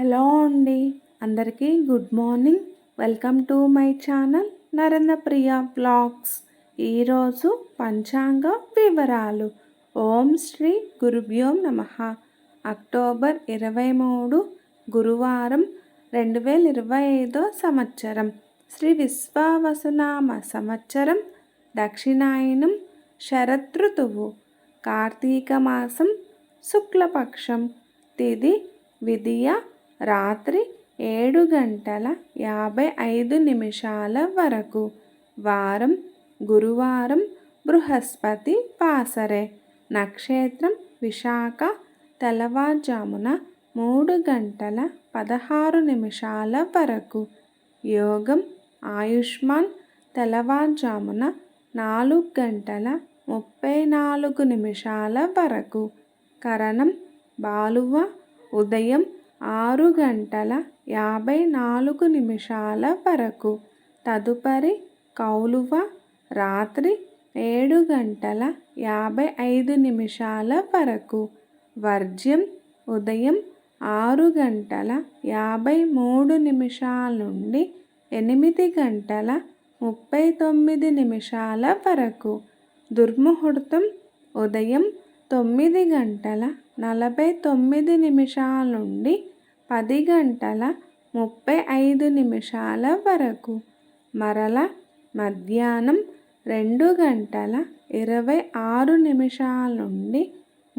Hello అండి. అందరికీ good morning. Welcome to my channel Narendra Priya blogs. ఈరోజు పంచాంగ వివరాలు. ఓం శ్రీ గురుభ్యోం నమ. అక్టోబర్ ఇరవై మూడు గురువారం రెండు వేల ఇరవై ఐదో సంవత్సరం. శ్రీ విశ్వావసునామ సంవత్సరం దక్షిణాయనం శరతృతువు కార్తీక మాసం శుక్లపక్షం తిది విధియ రాత్రి ఏడు గంటల యాభై ఐదు నిమిషాల వరకు. వారం గురువారం బృహస్పతి పాసరే. నక్షత్రం విశాఖ తెల్లవారుజామున మూడు గంటల పదహారు నిమిషాల వరకు. యోగం ఆయుష్మాన్ తెల్లవారుజామున నాలుగు గంటల ముప్పై నాలుగు నిమిషాల వరకు. కరణం బాలువ ఉదయం ఆరు గంటల యాభై నాలుగు నిమిషాల వరకు. తదుపరి కౌలువ రాత్రి ఏడు గంటల యాభై ఐదు నిమిషాల వరకు. వర్జ్యం ఉదయం ఆరు గంటల యాభై మూడు నిమిషాల నుండి ఎనిమిది గంటల ముప్పై తొమ్మిది నిమిషాల వరకు. దుర్ముహూర్తం ఉదయం తొమ్మిది గంటల నలభై తొమ్మిది నిమిషాల నుండి పది గంటల ముప్పై ఐదు నిమిషాల వరకు. మరల మధ్యాహ్నం రెండు గంటల ఇరవై ఆరు నిమిషాల నుండి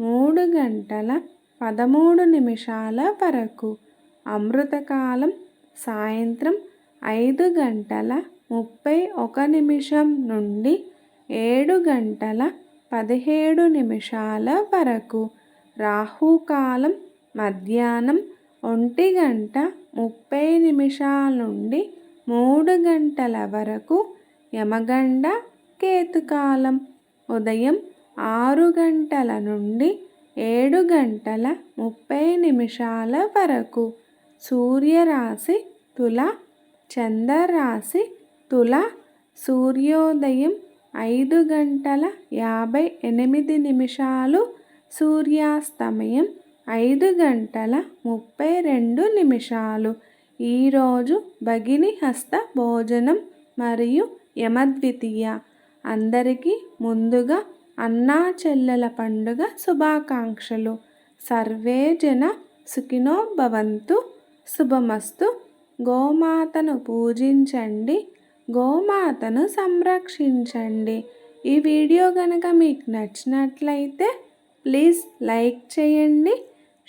మూడు గంటల పదమూడు నిమిషాల వరకు. అమృతకాలం సాయంత్రం ఐదు గంటల ముప్పై ఒక నిమిషం నుండి ఏడు గంటల పదిహేడు నిమిషాల వరకు. రాహుకాలం మధ్యాహ్నం ఒంటి గంట ముప్పై నిమిషాల నుండి మూడు గంటల వరకు యమగండ కేతుకాలం. ఉదయం ఆరు గంటల నుండి ఏడు గంటల ముప్పై నిమిషాల వరకు సూర్యరాశి తుల చంద్రరాశి తుల సూర్యోదయం ఐదు గంటల యాభై ఎనిమిది నిమిషాలు సూర్యాస్తమయం ఐదు గంటల ముప్పై రెండు నిమిషాలు. ఈరోజు భగిని హస్త భోజనం మరియు యమద్వితీయ. అందరికీ ముందుగా అన్నా చెల్లెల పండుగ శుభాకాంక్షలు. సర్వే జన సుఖినో భవంతు. శుభమస్తు. గోమాతను పూజించండి. గోమాతను సంరక్షించండి. ఈ వీడియో కనుక మీకు నచ్చినట్లయితే ప్లీజ్ లైక్ చేయండి.